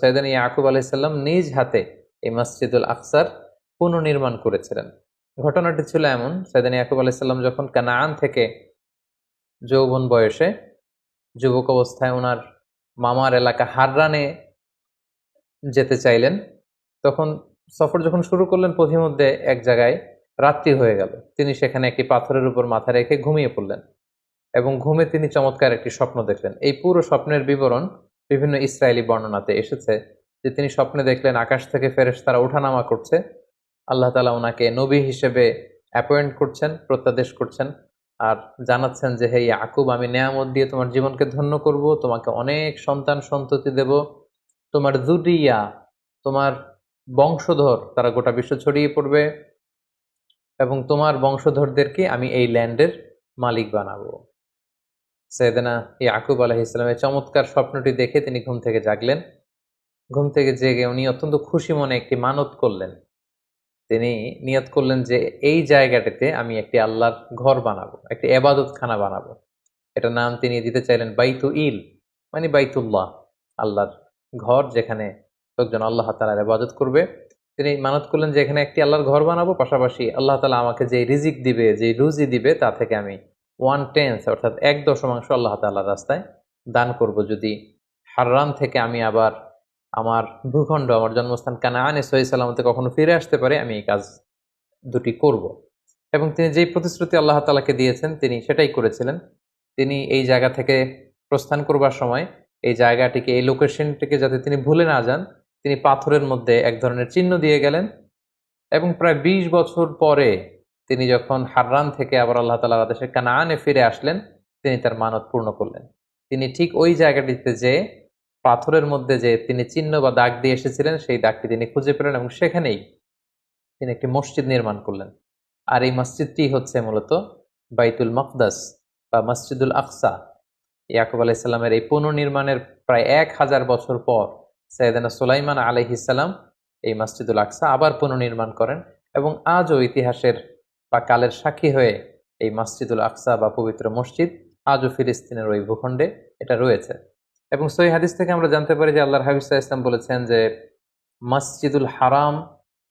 সাইদান ইয়াকুব আলাইসাল্লাম নিজ হাতে এই মসজিদুল আকসার পুনর্নির্মাণ করেছিলেন। ঘটনাটি ছিল এমন সাইদান ইয়াকুব আলাইসাল্লাম যখন কানাআন থেকে যৌবন বয়সে যুবক অবস্থায় ওনার মামার এলাকা হাররানে যেতে চাইলেন, তখন সফর যখন শুরু করলেন পথিমধ্যে এক জায়গায় রাত্রি হয়ে গেল। তিনি সেখানে একটি পাথরের উপর মাথা রেখে ঘুমিয়ে পড়লেন এবং ঘুমে তিনি চমৎকার একটি স্বপ্ন দেখলেন। এই পুরো স্বপ্নের বিবরণ বিভিন্ন ইসরায়েলি বর্ণনাতে এসেছে যে তিনি স্বপ্নে দেখলেন আকাশ থেকে ফেরেশ তারা ওঠানামা করছে। আল্লাহ তালা ওনাকে নবী হিসেবে অ্যাপয়েন্ট করছেন, প্রত্যাদেশ করছেন আর জানাচ্ছেন যে, হে আকুব আমি নেয়ামত দিয়ে তোমার জীবনকে ধন্য করব, তোমাকে অনেক সন্তান সন্ততি দেব। তোমার দুরিয়া তোমার বংশধর, তারা গোটা বিশ্ব ছড়িয়ে পড়বে এবং তোমার বংশধরদেরকে আমি এই ল্যান্ডের মালিক বানাবো। সৈয়দনা ইয়াকুব আলাহ ইসলামের চমৎকার স্বপ্নটি দেখে তিনি ঘুম থেকে জাগলেন। ঘুম থেকে জেগে উনি অত্যন্ত খুশি মনে একটি মানত করলেন। তিনি নিয়ত করলেন যে, এই জায়গাটিতে আমি একটি আল্লাহর ঘর বানাবো, একটি এবাদতখানা বানাবো। এটা নাম তিনি দিতে চাইলেন বাইতু ইল মানে বাইতুল্লাহ, আল্লাহর ঘর যেখানে লোকজন আল্লাহ তালার এবাদত করবে। তিনি মানত করলেন যে, এখানে একটি আল্লাহর ঘর বানাবো, পাশাপাশি আল্লাহ তালা আমাকে যে রিজিক দিবে যে রুজি দিবে, তা থেকে আমি ওয়ান টেন্স অর্থাৎ এক দশমাংশ আল্লাহ তাল্লাহ রাস্তায় দান করব যদি হাররান থেকে আমি আবার আমার ভূখণ্ড, আমার জন্মস্থান কানাআনে সহি সালামতে কখনো ফিরে আসতে পারে, আমি এই কাজ দুটি করব। এবং তিনি যেই প্রতিশ্রুতি আল্লাহ তালাকে দিয়েছেন, তিনি সেটাই করেছিলেন। তিনি এই জায়গা থেকে প্রস্থান করবার সময় এই জায়গাটিকে, এই লোকেশনটিকে যাতে তিনি ভুলে না যান, তিনি পাথরের মধ্যে এক ধরনের চিহ্ন দিয়ে গেলেন এবং প্রায় ২০ বছর পরে তিনি যখন হাররান থেকে আবার আল্লাহ তালার আদেশে কানাআনে ফিরে আসলেন, তিনি তার মানত পূর্ণ করলেন। তিনি ঠিক ওই জায়গাটিতে যে পাথরের মধ্যে যে তিনি চিহ্ন বা দাগ দিয়ে এসেছিলেন, সেই দাগটি তিনি খুঁজে পেলেন এবং সেখানেই তিনি একটি মসজিদ নির্মাণ করলেন। আর এই মসজিদটি হচ্ছে মূলত বাইতুল মকদাস বা মসজিদুল আকসা। ইয়াকুব আলাইসাল্লামের এই পুনর্নির্মাণের প্রায় এক হাজার বছর পর সৈয়দানা সুলাইমান আলহিসাল্লাম এই মসজিদুল আকসা আবার পুনর্নির্মাণ করেন এবং আজও ইতিহাসের বা কালের সাক্ষী হয়ে এই মসজিদুল আকসা বা পবিত্র মসজিদ, আজও ফিলিস্তিনের ওই ভূখণ্ডে এটা রয়েছে। এবং সই হাদিস থেকে আমরা জানতে পারি যে আল্লাহর হাবিজ ইসলাম বলেছেন যে, মসজিদুল হারাম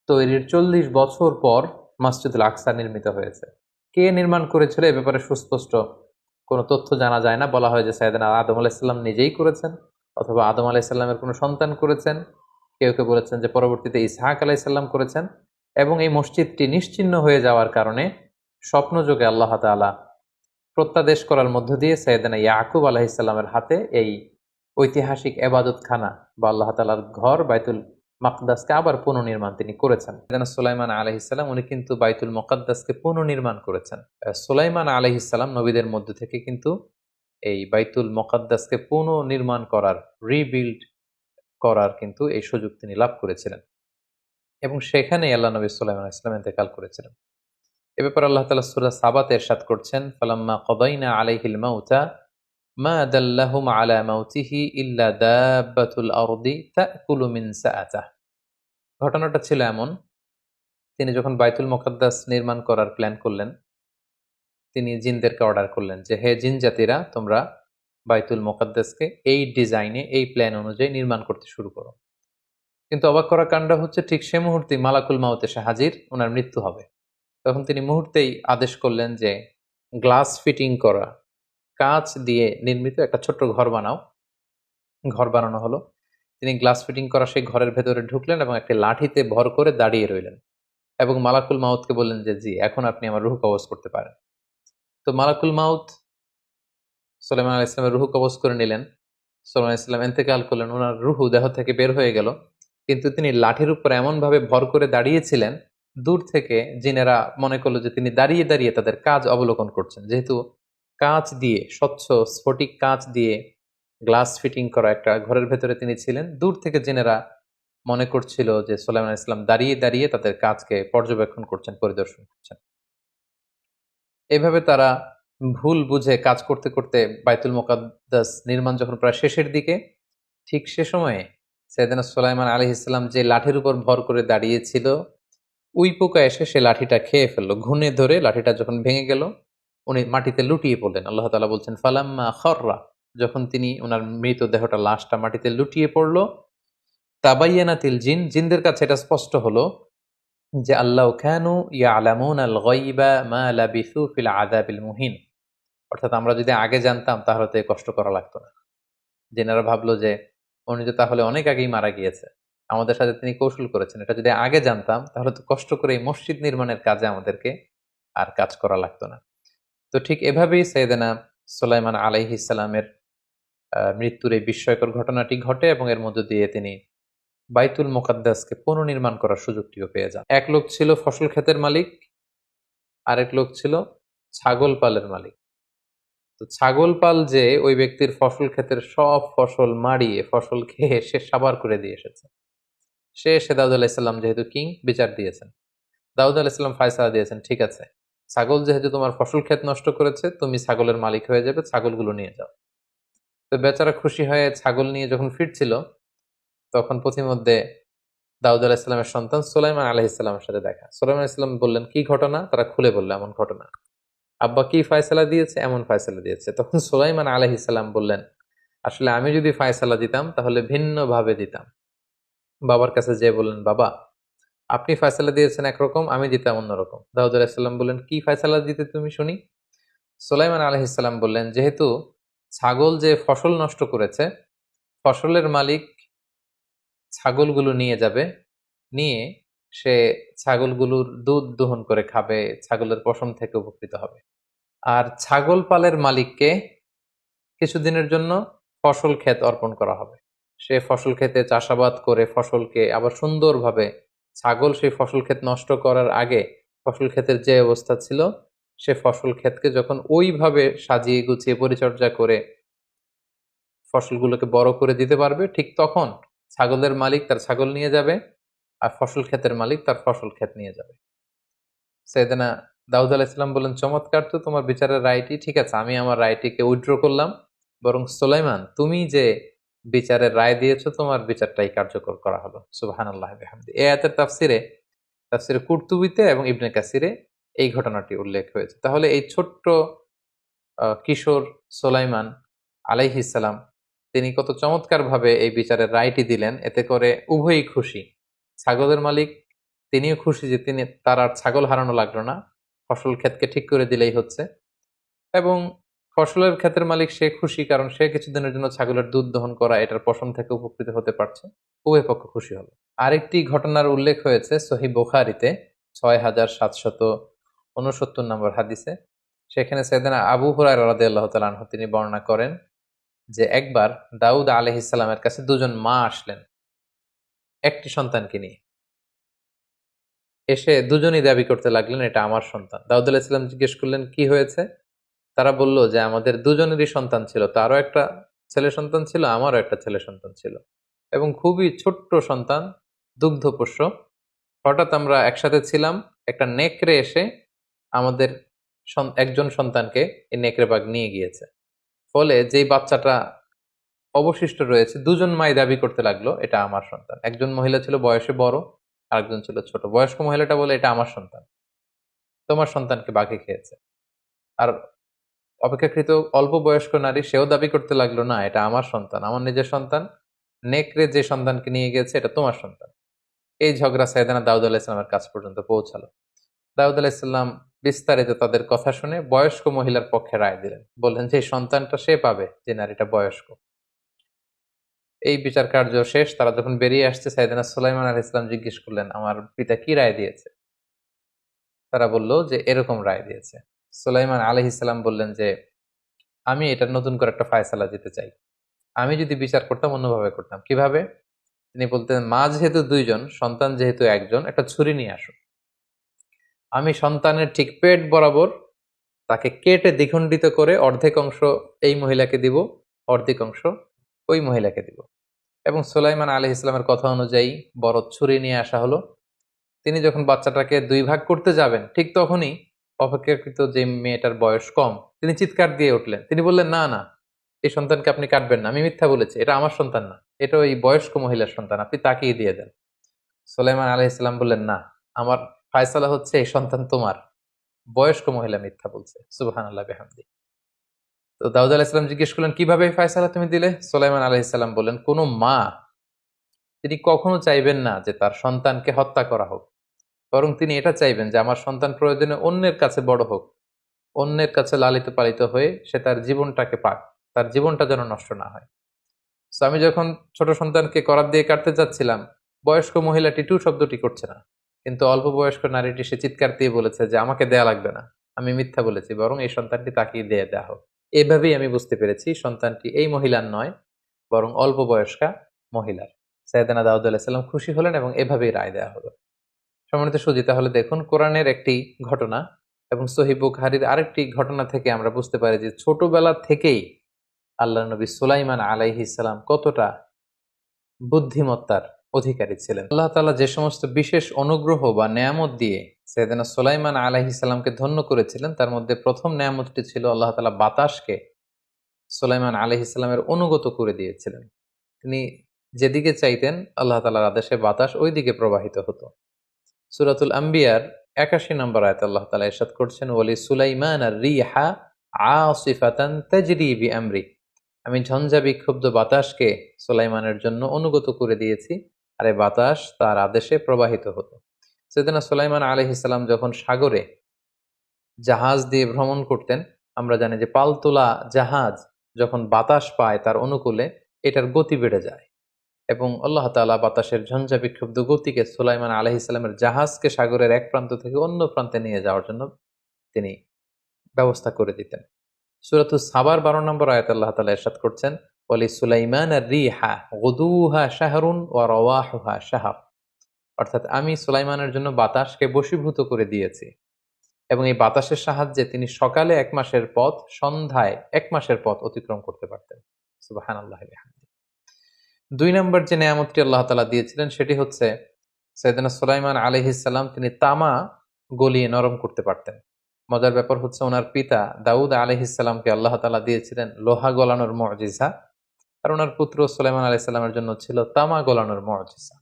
তৈরির চল্লিশ বছর পর মসজিদুল আকসা নির্মিত হয়েছে। কে নির্মাণ করেছিল এ ব্যাপারে সুস্পষ্ট কোনো তথ্য জানা যায় না। বলা হয় যে সাইদান আদম আলাইসাল্লাম নিজেই করেছেন অথবা আদম আলাইসাল্লামের কোনো সন্তান করেছেন। কেউ কেউ বলেছেন যে পরবর্তীতে ইসহাক আলাইসাল্লাম করেছেন। এবং এই মসজিদটি নিশ্চিন্ন হয়ে যাওয়ার কারণে স্বপ্নযোগে আল্লাহ তালা প্রত্যাদেশ করার মধ্য দিয়ে সৈয়দানা ইয়াকুব আলাহিসাল্লামের হাতে এই ঐতিহাসিক এবাদতখানা বা আল্লাহ তালার ঘর বাইতুল মাকদাসকে আবার পুনর্নির্মাণ তিনি করেছেন। সুলাইমান আলহিসাল্লাম উনি কিন্তু বাইতুল মকাদ্দাসকে পুনর্নির্মাণ করেছেন। সুলাইমান আলহিসাল্লাম নবীদের মধ্য থেকে কিন্তু এই বাইতুল মকাদ্দাসকে পুনর্নির্মাণ করার রিবিল্ড করার কিন্তু এই সুযোগ তিনি লাভ করেছিলেন। এবং সেখানেই আল্লাহ নবী সুলাইমান ইসলাম ইন্তেকাল করেছিলেন। এ ব্যাপারে আল্লাহ তালা সুরা সাবাত এরশাদ করছেন, ফালাম্মা কদাইনা আলাইহিল মাউতা, মা দাল্লাহুম আলা মাউতিহি ইল্লা দাব্বাতুল আরদি তাকুলু মিন সাআতাহ। ঘটনাটা ছিল এমন, তিনি যখন বাইতুল মুকাদ্দাস নির্মাণ করার প্ল্যান করলেন, তিনি জিনদেরকে অর্ডার করলেন যে, হে জিন জাতিরা, তোমরা বাইতুল মুকাদ্দাসকে এই ডিজাইনে, এই প্ল্যান অনুযায়ী নির্মাণ করতে শুরু করো। কিন্তু অবাক করা কাণ্ড হচ্ছে ঠিক সে মুহূর্তে মালাকুল মাউত এসে হাজির, ওনার মৃত্যু হবে। তখন তিনি মুহূর্তেই আদেশ করলেন যে, গ্লাস ফিটিং করা, কাঁচ দিয়ে নির্মিত একটা ছোট্ট ঘর বানাও। ঘর বানানো হলো। তিনি গ্লাস ফিটিং করা সেই ঘরের ভেতরে ঢুকলেন এবং একটি লাঠিতে ভর করে দাঁড়িয়ে রইলেন এবং মালাকুল মাউতকে বললেন যে, জি, এখন আপনি আমার রুহু কবজ করতে পারেন। তো মালাকুল মাউত সোলেমান আল ইসলামের রুহু কবজ করে নিলেন। সোলেমান ইসলাম এন্তেকাল করলেন। ওনার রুহু দেহ থেকে বের হয়ে গেল। কিন্তু তিনি লাঠির উপর এমনভাবে ভর করে দাঁড়িয়েছিলেন, দূর থেকে জিনেরা মনে করল যে তিনি দাঁড়িয়ে দাঁড়িয়ে তাদের কাজ অবলোকন করছেন। যেহেতু কাঁচ দিয়ে, স্বচ্ছ স্ফটিক কাঁচ দিয়ে গ্লাস ফিটিং করা একটা ঘরের ভেতরে তিনি ছিলেন, দূর থেকে জেনেরা মনে করছিল যে সোলাইমান ইসলাম দাঁড়িয়ে দাঁড়িয়ে তাদের কাজকে পর্যবেক্ষণ করছেন, পরিদর্শন করছেন। এভাবে তারা ভুল বুঝে কাজ করতে করতে বাইতুল মোকাদ্দাস নির্মাণ যখন প্রায় শেষের দিকে, ঠিক সে সময়ে সৈয়দানা সোলাইমান আলী ইসলাম যে লাঠির উপর ভর করে দাঁড়িয়েছিল উই পোকা এসে সে লাঠিটা খেয়ে ফেলল। ঘুনে ধরে লাঠিটা যখন ভেঙে গেল, উনি মাটিতে লুটিয়ে পড়লেন। আল্লাহ তালা বলছেন, ফালাম্মা খররা। যখন তিনি ওনার মৃতদেহটা লাশটা মাটিতে লুটিয়ে পড়ল, তাবাইয়ানাতিল জিন। জিনদের কাছে এটা স্পষ্ট হলো যে, আল্লাহ খানু ইয়ালামুন আল গাইবা মা লাবিসু ফিল আদাবিল মুহিন। অর্থাৎ আমরা যদি আগে জানতাম, তাহলে তো কষ্ট করা লাগতো না। জেনারা ভাবলো যে উনি তো তাহলে অনেক আগেই মারা গিয়েছে। আমাদের সাথে তিনি কৌশল করেছেন। এটা যদি আগে জানতাম, তাহলে তো কষ্ট করে এই মসজিদ নির্মাণের কাজে আমাদেরকে আর কাজ করা লাগতো না। তো ঠিক এভাবেই সৈয়দানা সোলাইমান আলাইহ ইসলামের মৃত্যুর এই বিস্ময়কর ঘটনাটি ঘটে এবং এর মধ্য দিয়ে তিনি বাইতুল মোকাদ্দাসকে পুনর্নির্মাণ করার সুযোগটিও পেয়ে যান। এক লোক ছিল ফসল ক্ষেতের মালিক, আরেক লোক ছিল ছাগল পালের মালিক। তো ছাগল পাল যে ওই ব্যক্তির ফসল ক্ষেতের সব ফসল মাড়িয়ে, ফসল খেয়ে সে সাবার করে দিয়ে এসেছে। সে এসে দাউদ আলাহিসাল্লাম যেহেতু কিং বিচার দিয়েছেন। দাউদ আলাহিসাল্লাম ফায়সালা দিয়েছেন, ঠিক আছে, ছাগল যেহেতু তোমার ফসল ক্ষেত নষ্ট করেছে, তুমি ছাগলের মালিক হয়ে যাবে, ছাগলগুলো নিয়ে যাও। তো বেচারা খুশি হয়ে ছাগল নিয়ে যখন ফিরছিল, তখন প্রতিমধ্যে দাউদ আলাহিসাল্লামের সন্তান সোলাইমান আলহিসাল্লামের সাথে দেখা। সোলাইমান ইসলাম বললেন, কি ঘটনা? তারা খুলে বলল, এমন ঘটনা। আব্বা কি ফায়সালা দিয়েছে? এমন ফায়সালা দিয়েছে। তখন সোলাইমান আলহিসাল্লাম বললেন, আসলে আমি যদি ফায়সালা দিতাম, তাহলে ভিন্নভাবে দিতাম। বাবার কাছে যে বললেন, বাবা, আপনি ফয়সালা দিয়েছেন একরকম, আমি দিতাম অন্যরকম। দাউদ আলাহিসাল্লাম বললেন, কি ফয়সালা দিতে তুমি শুনি? সোলাইমান আলহিসাল্লাম বললেন, যেহেতু ছাগল যে ফসল নষ্ট করেছে, ফসলের মালিক ছাগলগুলো নিয়ে যাবে, নিয়ে সে ছাগলগুলোর দুধ দহন করে খাবে, ছাগলের পশম থেকে উপকৃত হবে। আর ছাগল পালের মালিককে কিছুদিনের জন্য ফসল ক্ষেত অর্পণ করা হবে। সে ফসল খেতে চাষাবাদ করে ফসলকে আবার সুন্দরভাবে ছাগল সেই ফসল ক্ষেত নষ্ট করার আগে ফসল ক্ষেতের যে অবস্থা ছিল, সে ফসল ক্ষেতকে যখন ওইভাবে সাজিয়ে গুছিয়ে পরিচর্যা করে ফসলগুলোকে বড় করে দিতে পারবে, ঠিক তখন ছাগলের মালিক তার ছাগল নিয়ে যাবে। আর ফসল ক্ষেতের মালিক তার ফসল ক্ষেত নিয়ে যাবে। সেদিনা দাউদ আলাইসাল্লাম বলেন চমৎকার তো তোমার বিচারের রায়টি, ঠিক আছে, আমি আমার রায়টিকে উইড্র করলাম। বরং সোলাইমান, তুমি যে বিচারের রায় দিয়েছ, তোমার বিচারটাই কার্যকর করা হলো। সুবাহান আল্লাহ এ আয়াতের তাফসিরে তাফসিরে কুর্তুবিতে এবং ইবনে কাসিরে এই ঘটনাটি উল্লেখ হয়েছে। তাহলে এই ছোট্ট কিশোর সোলাইমান আলাইহিসাল্লাম তিনি কত চমৎকারভাবে এই বিচারের রায়টি দিলেন, এতে করে উভয়ই খুশি। ছাগলের মালিক, তিনিও খুশি যে তিনি, তার আর ছাগল হারানো লাগল না। ফসল ক্ষেতকে ঠিক করে দিলেই হচ্ছে। এবং ফসলের ক্ষেতের মালিক সে খুশি কারণ সে কিছুদিনের জন্য ছাগলের দুধ দহন করা এটার পশম থেকে উপকৃত হতে পারছে। উভয় পক্ষ খুশি হলো। আরেকটি ঘটনার উল্লেখ হয়েছে সহি বোখারিতে, ছয় হাজার সাতশত উনসত্তর নম্বর হাদিসে। সেখানে সেদিন আবু হুরাই রাদে আল্লাহ তালাহ তিনি বর্ণনা করেন যে একবার দাউদ আলহ ইসলামের কাছে দুজন মা আসলেন। একটি সন্তানকে নিয়ে। এসে দুজনই দাবি করতে লাগলেন, এটা আমার সন্তান। দাউদ ইসলাম জিজ্ঞেস করলেন, কি হয়েছে? তারা বলল যে, আমাদের দুজনেরই সন্তান ছিল। তারও একটা ছেলে সন্তান ছিল, আমারও একটা ছেলে সন্তান ছিল। এবং খুবই ছোট্ট সন্তান, দুগ্ধপোষ্য। হঠাৎ আমরা একসাথে ছিলাম, একটা নেকড়ে এসে আমাদের একজন সন্তানকে এই নেকড়ে বাঘ নিয়ে গিয়েছে। ফলে যেই বাচ্চাটা অবশিষ্ট রয়েছে। দুজন মাই দাবি করতে লাগল, এটা আমার সন্তান। একজন মহিলা ছিল বয়সে বড়, আরেকজন ছিল ছোট। বয়স্ক মহিলাটা বলে এটা আমার সন্তান। তোমার সন্তানকে বাঘে খেয়েছে। আর অপেক্ষাকৃত অল্প বয়স্ক নারী, সেও দাবি করতে লাগল, না, এটা আমার সন্তান, আমার নিজের সন্তান। নেকড়ে যে সন্তানকে নিয়ে গেছে, এটা তোমার সন্তান। এই ঝগড়া সাইদানা দাউদ আলাহিসামের কাছ পর্যন্ত পৌঁছালো। দাউদ আলাহিসাল্লাম বিস্তারিত তাদের কথা শুনে বয়স্ক মহিলার পক্ষে রায় দিলেন। বললেন যে সন্তানটা সে পাবে যে নারীটা বয়স্ক। এই বিচার কার্য শেষ, তারা যখন বেরিয়ে আসছে সাইদানা সুলাইমান আল ইসলাম জিজ্ঞেস করলেন, আমার পিতা কি রায় দিয়েছে? তারা বলল যে, এরকম রায় দিয়েছে। সুলাইমান আলহ ইসলাম বললেন যে, আমি এটা নতুন করে একটা ফায়সালা দিতে চাই। আমি যদি বিচার করতাম, অন্যভাবে করতাম। কীভাবে? তিনি বলতেন, মা যেহেতু দুইজন, সন্তান যেহেতু একজন, একটা ছুরি নিয়ে আসুন আমি সন্তানের ঠিক পেট বরাবর তাকে কেটে দ্বিখণ্ডিত করে অর্ধেক অংশ এই মহিলাকে দিব, অর্ধেক অংশ ওই মহিলাকে দিব। এবং সুলাইমান আলহ ইসলামের কথা অনুযায়ী বড় ছুরি নিয়ে আসা হলো। তিনি যখন বাচ্চাটাকে দুই ভাগ করতে যাবেন, ঠিক তখনই অপেক্ষাকৃত যে মেয়েটার বয়স কম, তিনি চিৎকার দিয়ে উঠলেন। তিনি বললেন, না না, এই সন্তানকে আপনি কাটবেন না, আমি মিথ্যা বলেছি, এটা আমার সন্তান না, এটা ওই বয়স্ক মহিলার সন্তান, আপনি তাকিয়ে দিয়ে দেন। সোলাইমান আলহ ইসলাম বললেন, না, আমার ফায়সালা হচ্ছে এই সন্তান তোমার, বয়স্ক মহিলা মিথ্যা বলছে সুবাহান আল্লাহ বেহামদি। তো দাউদ আলাহ ইসলাম জিজ্ঞেস করলেন, কীভাবে ফায়সালা তুমি দিলে? সোলাইমান আলহ ইসলাম বললেন, কোনো মা, তিনি কখনো চাইবেন না যে তার সন্তানকে হত্যা করা হোক। বরং তিনি এটা চাইবেন যে আমার সন্তান প্রয়োজনে অন্যের কাছে বড় হোক। অন্যের কাছে লালিত পালিত হয়ে সে তার জীবনটাকে পাক, তার জীবনটা যেন নষ্ট না হয়। তো আমি যখন ছোট সন্তানকে করার দিয়ে কাটতে যাচ্ছিলাম, বয়স্ক মহিলাটি টু শব্দটি করছে না। কিন্তু অল্প বয়স্ক নারীটি সে চিৎকার দিয়ে বলেছে যে, আমাকে দেয়া লাগবে না, আমি মিথ্যা বলেছি, বরং এই সন্তানটি তাকেই দিয়ে দেওয়া হোক। এভাবেই আমি বুঝতে পেরেছি, সন্তানটি এই মহিলার নয়, বরং অল্প বয়স্কা মহিলার। সাইদানা দাউদ আলাহিসাল্লাম খুশি হলেন এবং এভাবেই রায় দেওয়া হলো। সম্মানিত সুজি তাহলে দেখুন কোরআনের একটি ঘটনা এবং সহিব বুখারির আরেকটি ঘটনা থেকে আমরা বুঝতে পারি যে ছোটবেলা থেকেই আল্লাহ নবী সুলাইমান আলাইহিসাল্লাম কতটা বুদ্ধিমত্তার অধিকারী ছিলেন। আল্লাহ তালা যে সমস্ত বিশেষ অনুগ্রহ বা নেয়ামত দিয়ে সৈয়দনা সুলাইমান আলাইহিসাল্লামকে ধন্য করেছিলেন, তার মধ্যে প্রথম নেয়ামতটি ছিল আল্লাহ তালা বাতাসকে সুলাইমান আলাইহিসাল্লামের অনুগত করে দিয়েছিলেন। তিনি যেদিকে চাইতেন, আল্লাহ তালার আদেশে বাতাস ওই দিকে প্রবাহিত হতো। সুরাতুল আম্বিয়ার একাশি নম্বর আয়ত আল্লাহ তালা ইরশাদ করছেন, ওলি সুলাইমান আর রিহা আসিফাতান তাজরি বি আমরি আমি ঝঞ্ঝা বিক্ষুব্ধ বাতাসকে সোলাইমানের জন্য অনুগত করে দিয়েছি। আর এই বাতাস তার আদেশে প্রবাহিত হতো। সেদিন সুলাইমান আলহিসাল্লাম যখন সাগরে জাহাজ দিয়ে ভ্রমণ করতেন, আমরা জানি যে পালতোলা জাহাজ যখন বাতাস পায় তার অনুকূলে এটার গতি বেড়ে যায় এবং আল্লাহ তালা বাতাসের ঝঞ্ঝা বিক্ষুব্ধ গতিকে সুলাইমান আলহিসাল্লামের জাহাজকে সাগরের এক প্রান্ত থেকে অন্য প্রান্তে নিয়ে যাওয়ার জন্য তিনি ব্যবস্থা করে দিতেন। সুরাত সাবার বারো নম্বর আয়াত আল্লাহ তালা এরশাদ করছেন ওলি সুলাইমান রিহা, গদুহা শাহরুন ও রওয়াহা শাহাব অর্থাৎ আমি সুলাইমানের জন্য বাতাসকে বশীভূত করে দিয়েছি। এবং এই বাতাসের সাহায্যে তিনি সকালে এক মাসের পথ, সন্ধ্যায় এক মাসের পথ অতিক্রম করতে পারতেন। সুবাহান আল্লাহ দুই নম্বর যে নেয়ামতটি আল্লাহ তালা দিয়েছিলেন, সেটি হচ্ছে, সৈয়দনা সুলাইমান আলহিসাল্লাম তিনি তামা গলিয়ে নরম করতে পারতেন। মজার ব্যাপার হচ্ছে, ওনার পিতা দাউদ আলহিসাল্লামকে আল্লাহ তালা দিয়েছিলেন লোহা গলানোর মজিজা। আর ওনার পুত্র সুলাইমান আলাইসাল্লামের জন্য ছিল তামা গলানোর মজিজা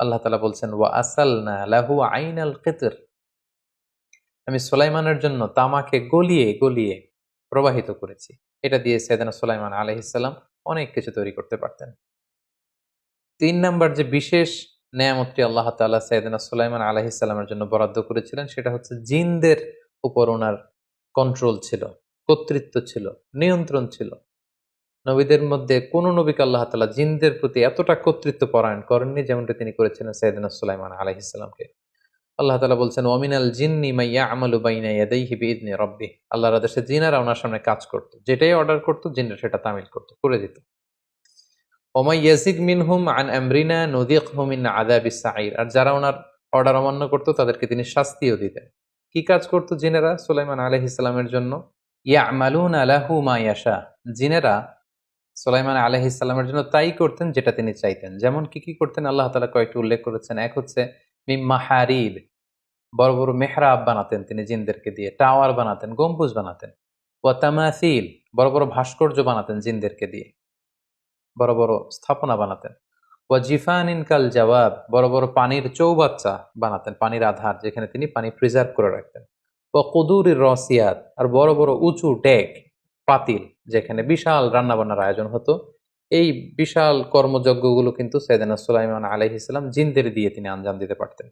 আল্লাহ তালা বলছেন, ওয়া আসাল না লাহু আইন আল কেতর। আমি সুলাইমানের জন্য তামাকে গলিয়ে গলিয়ে প্রবাহিত করেছি। এটা দিয়ে সৈদানা সুলাইমান আলহিসাল্লাম অনেক কিছু তৈরি করতে পারতেন। তিন নাম্বার যে বিশেষ নেয়ামতটি আল্লাহ তাল্লাহ সৈয়দনা সুলাইমান আলহিসাল্লামের জন্য বরাদ্দ করেছিলেন, সেটা হচ্ছে জিনদের উপর ওনার কন্ট্রোল ছিল, কর্তৃত্ব ছিল, নিয়ন্ত্রণ ছিল। নবীদের মধ্যে কোন নবীকে আল্লাহ তালা জিনদের প্রতি এতটা কর্তৃত্ব পরায়ণ করেননি যেমনটা তিনি করেছিলেন সৈয়দনা সুলাইমান আলহিসাল্লামকে আল্লাহ তালা বলছেন ওমিনাল জিন্নি মাইয়া আমালু বাইনা রব্বি আল্লাহর আদেশে জিনারা ওনার সামনে কাজ করতো। যেটাই অর্ডার করতো, জিনরা সেটা তামিল করতো, করে দিত। ওমাই ইয়াজিক মিনহুম আন আমরিনা নদিকহুম মিন আযাবিস সাঈর। আর যারা ওনার অর্ডার অমান্য করতো, তাদেরকে তিনি শাস্তিও দিতেন। কি কাজ করতো জিনেরা সুলাইমান আলাইহিস সালামের জন্য? ইয়ামালুন আলাহু মা ইয়াশা। জিনেরা সুলাইমান আলাইহিস সালামের জন্য তাই করতেন যেটা তিনি চাইতেন। যেমন কি কি করতেন? আল্লাহ তাআলা কয়েকটি উল্লেখ করেছেন। এক হচ্ছে মিম্মা হারিব বড় বড় মেহরাব বানাতেন তিনি জিনদেরকে দিয়ে, টাওয়ার বানাতেন, গম্বুজ বানাতেন। ওয়াতামাসিল বড় বড় ভাস্কর্য বানাতেন জিনদেরকে দিয়ে, বড় বড় স্থাপনা বানাতেন। ওয়া জিফান ইনকাল জবাব বড় বড় পানির চৌবাচ্চা বানাতেন, পানির আধার যেখানে তিনি পানি প্রিজার্ভ করে রাখতেন। ও কুদুরির রসিয়াত, আর বড় বড় উঁচু ডেক পাতিল, যেখানে বিশাল রান্নাবান্নার আয়োজন হতো। এই বিশাল কর্মযজ্ঞগুলো কিন্তু সৈদানা সুলাইমান আলহ ইসলাম জিনদের দিয়ে তিনি আঞ্জাম দিতে পারতেন।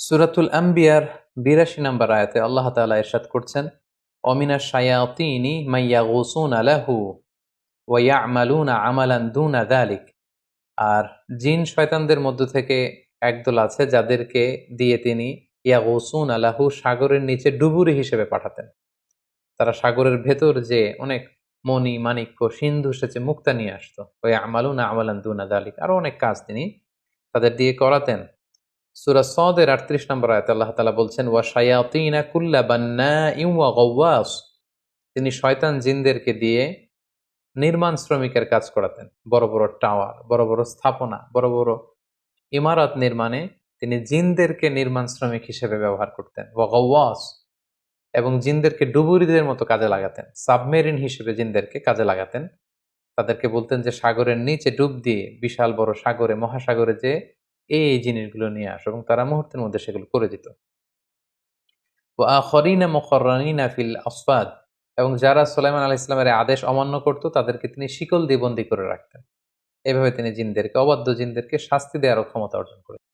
সুরাতুল আম্বিয়ার বিরাশি নাম্বার আয়াতে আল্লাহ তালা এরশাদ করছেন, অমিনা শায়াতিনি মাইয়া গোসুন আলাহু ওয়া আমালুনা আমালান দুনা দালিক আর জিন শয়তানদের মধ্য থেকে একদল আছে, যাদেরকে দিয়ে তিনি ইয়াগুসুন আলাহু সাগরের নিচে ডুবুরি হিসেবে পাঠাতেন। তারা সাগরের ভেতর যে অনেক মণি মানিক্য সিন্ধু সেচে মুক্তা নিয়ে আসতো। ওই আমালুনা আমালান দুনা দালিক। আরও অনেক কাজ তিনি তাদের দিয়ে করাতেন। সুরা সদের আটত্রিশ নম্বর আয়ত আল্লাহ তালা বলছেন, ওয়া শায়াতিনা কুল্লা বান্না ইউয়া গওয়াস। তিনি শয়তান জিনদেরকে দিয়ে নির্মাণ শ্রমিকের কাজ করাতেন। বড় বড় টাওয়ার, বড় বড় স্থাপনা, বড় বড় ইমারত নির্মাণে তিনি জিনদেরকে নির্মাণ শ্রমিক হিসেবে ব্যবহার করতেন। ওয়াস এবং জিনদেরকে ডুবুরিদের মতো কাজে লাগাতেন। সাবমেরিন হিসেবে জিনদেরকে কাজে লাগাতেন। তাদেরকে বলতেন যে, সাগরের নিচে ডুব দিয়ে বিশাল বড় সাগরে, মহাসাগরে যে এই জিনিসগুলো নিয়ে আস। এবং তারা মুহূর্তের মধ্যে সেগুলো করে দিত। ফিল আসফাদ। এবং যারা সোলাইমান আলাহ ইসলামের আদেশ অমান্য করত, তাদেরকে তিনি শিকল দিয়ে বন্দি করে রাখতেন। এভাবে তিনি জিনদেরকে, অবাধ্য জিনদেরকে শাস্তি দেওয়ারও ক্ষমতা অর্জন করেছেন।